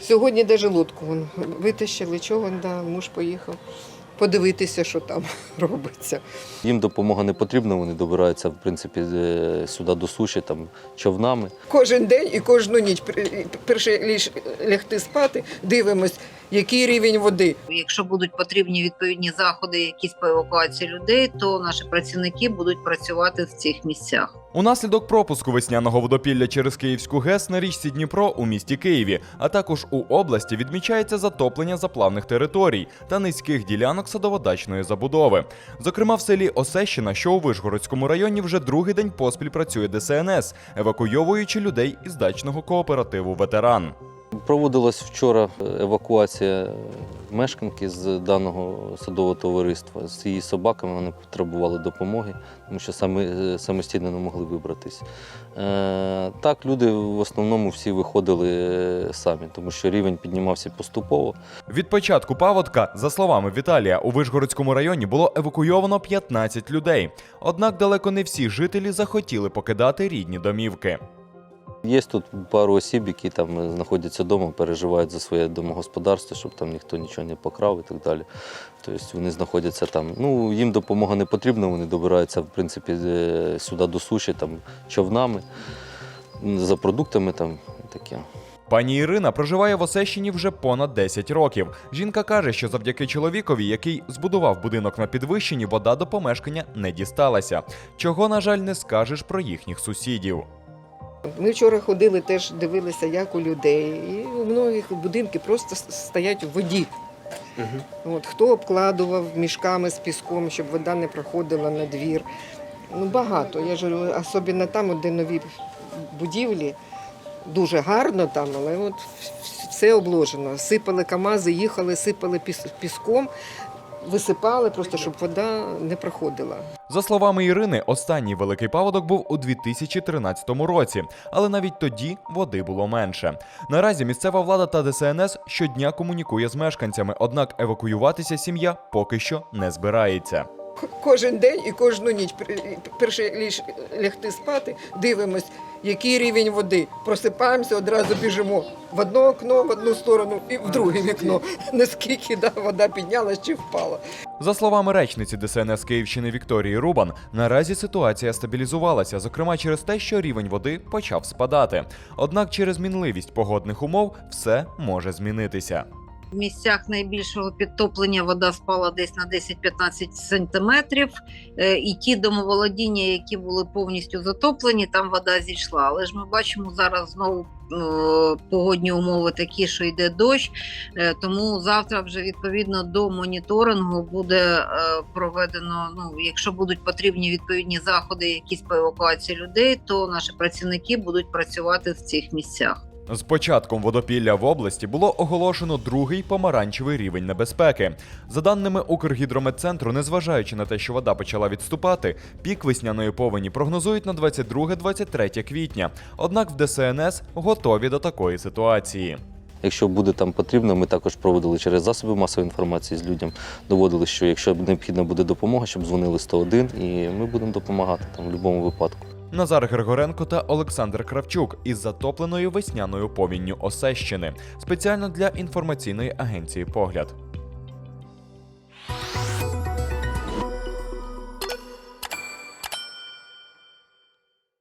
Сьогодні навіть лодку вон, витащили, човен, да, муж поїхав подивитися, що там робиться. Їм допомога не потрібна, вони добираються в принципі е, сюди до суші там човнами. Кожен день і кожну ніч перше ліж лягти спати, дивимось, який рівень води. Якщо будуть потрібні відповідні заходи, якісь по евакуації людей, то наші працівники будуть працювати в цих місцях. Унаслідок пропуску весняного водопілля через Київську ГЕС на річці Дніпро у місті Києві, а також у області відмічається затоплення заплавних територій та низьких ділянок садоводачної забудови. Зокрема, в селі Осещина, що у Вишгородському районі, вже другий день поспіль працює ДСНС, евакуйовуючи людей із дачного кооперативу Ветеран. Проводилась вчора евакуація мешканки з даного садового товариства з її собаками. Вони потребували допомоги, тому що самі, самостійно не могли вибратись. Е, так, люди в основному всі виходили е, самі, тому що рівень піднімався поступово. Від початку паводка, за словами Віталія, у Вишгородському районі було евакуйовано 15 людей. Однак далеко не всі жителі захотіли покидати рідні домівки. Є тут пару осіб, які там знаходяться вдома, переживають за своє домогосподарство, щоб там ніхто нічого не покрав і так далі. Тобто вони знаходяться там. Ну, їм допомога не потрібна, вони добираються, в принципі, е, сюди до суші там, човнами, за продуктами там і таке. Пані Ірина проживає в Осещині вже понад 10 років. Жінка каже, що завдяки чоловікові, який збудував будинок на підвищенні, вода до помешкання не дісталася. Чого, на жаль, не скажеш про їхніх сусідів. Ми вчора ходили, теж дивилися, як у людей. І у многих будинки просто стоять у воді. От, хто обкладував мішками з піском, щоб вода не проходила на двір. Ну, багато. Я ж говорю, особливо там, де нові будівлі, дуже гарно там, але от все обложено. Сипали КАМАЗи, їхали, сипали піс- піском, висипали просто, щоб вода не проходила. За словами Ірини, останній великий паводок був у 2013 році, але навіть тоді води було менше. Наразі місцева влада та ДСНС щодня комунікує з мешканцями, однак евакуюватися сім'я поки що не збирається. Кожен день і кожну ніч перше ліж лягти спати, дивимось, який рівень води. Просипаємося, одразу біжимо в одне окно, в одну сторону і в друге вікно. Наскільки да, вода піднялась чи впала. За словами речниці ДСНС Київщини Вікторії Рубан, наразі ситуація стабілізувалася, зокрема через те, що рівень води почав спадати. Однак через мінливість погодних умов все може змінитися. В місцях найбільшого підтоплення вода спала десь на 10-15 сантиметрів. Е, І ті домоволодіння, які були повністю затоплені, там вода зійшла. Але ж ми бачимо зараз знову е, погодні умови такі, що йде дощ. Е, Тому завтра вже відповідно до моніторингу буде проведено. Ну, якщо будуть потрібні відповідні заходи, якісь по евакуації людей, то наші працівники будуть працювати в цих місцях. З початком водопілля в області було оголошено другий помаранчевий рівень небезпеки. За даними Укргідрометцентру, незважаючи на те, що вода почала відступати, пік весняної повені прогнозують на 22-23 квітня. Однак в ДСНС готові до такої ситуації. Якщо буде там потрібно, ми також проводили через засоби масової інформації з людям, доводили, що якщо необхідна буде допомога, щоб дзвонили 101, і ми будемо допомагати там в будь-якому випадку. Назар Григоренко та Олександр Кравчук із затопленою весняною повінню Осещини спеціально для інформаційної агенції Погляд.